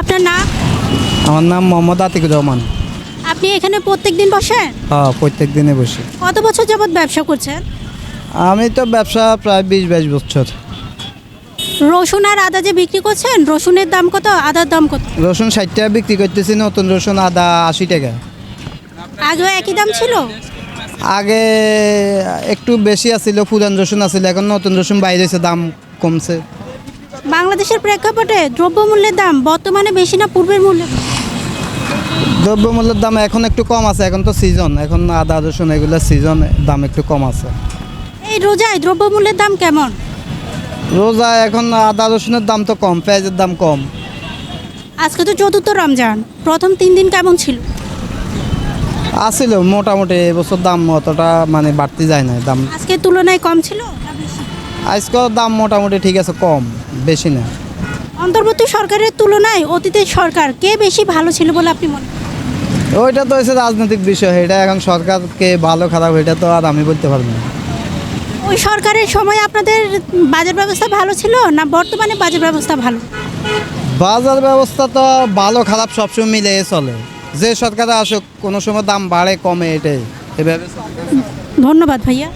আপনার নাম? আমার নাম মোহাম্মদ আতিকুর রহমান। আপনি এখানে প্রত্যেক দিন বসেন? হ্যাঁ প্রত্যেক দিনে বসি। কত বছর যাবত ব্যবসা করছেন? আমি তো ব্যবসা প্রায় বিশ বাইশ বছর। রসুন আর আদা যে বিক্রি করছেন রসুনের দাম কত আদার দাম কত? রসুন ষাট টাকা বিক্রি করতেছি নতুন রসুন আদা আশি টাকা। আগেও একই দাম ছিল? আগে একটু বেশি আছিল পুরান রসুন আছিল এখন নতুন রসুন বাইরে হয়েছে দাম কমছে। বাংলাদেশের প্রেক্ষাপটে দ্রব্যমূল্যের দাম বর্তমানে বেশি না পূর্বের মূল্যে? দ্রব্যমূল্যের দাম এখন একটু কম আছে এখন তো সিজন এখন আদা রসুন এগুলো সিজন দাম একটু কম আছে। এই রোজায় দ্রব্যমূল্যের দাম কেমন? রোজা এখন আদা রসুনের দাম তো কম পেঁয়াজের দাম কম। আজকে তো চতুর্থ রমজান প্রথম তিন দিন কেমন ছিল? আছিল মোটামুটি এবছর দাম অতটা মানে বাড়তি যায় না দাম আজকের তুলনায় কম ছিল? আজকের দাম মোটামুটি ঠিক আছে কম বেশি না। অন্তর্বর্তী সরকারের তুলনায় অতীতের সরকার কে বেশি ভালো ছিল বলে আপনি মনে করেন? ওইটা তো হচ্ছে রাজনৈতিক বিষয় এটা এখন সরকারকে ভালো খারাপ এটা তো আর আমি বলতে পারব না। ওই সরকারের সময় আপনাদের বাজার ব্যবস্থা ভালো ছিল না বর্তমানে বাজার ব্যবস্থা ভালো? বাজার ব্যবস্থা তো ভালো খারাপ সবসময় মিলে চলে। যে সরকারে আসুক কোনো সময় দাম বাড়ে কমে এটাই। এভাবে ধন্যবাদ ভাইয়া।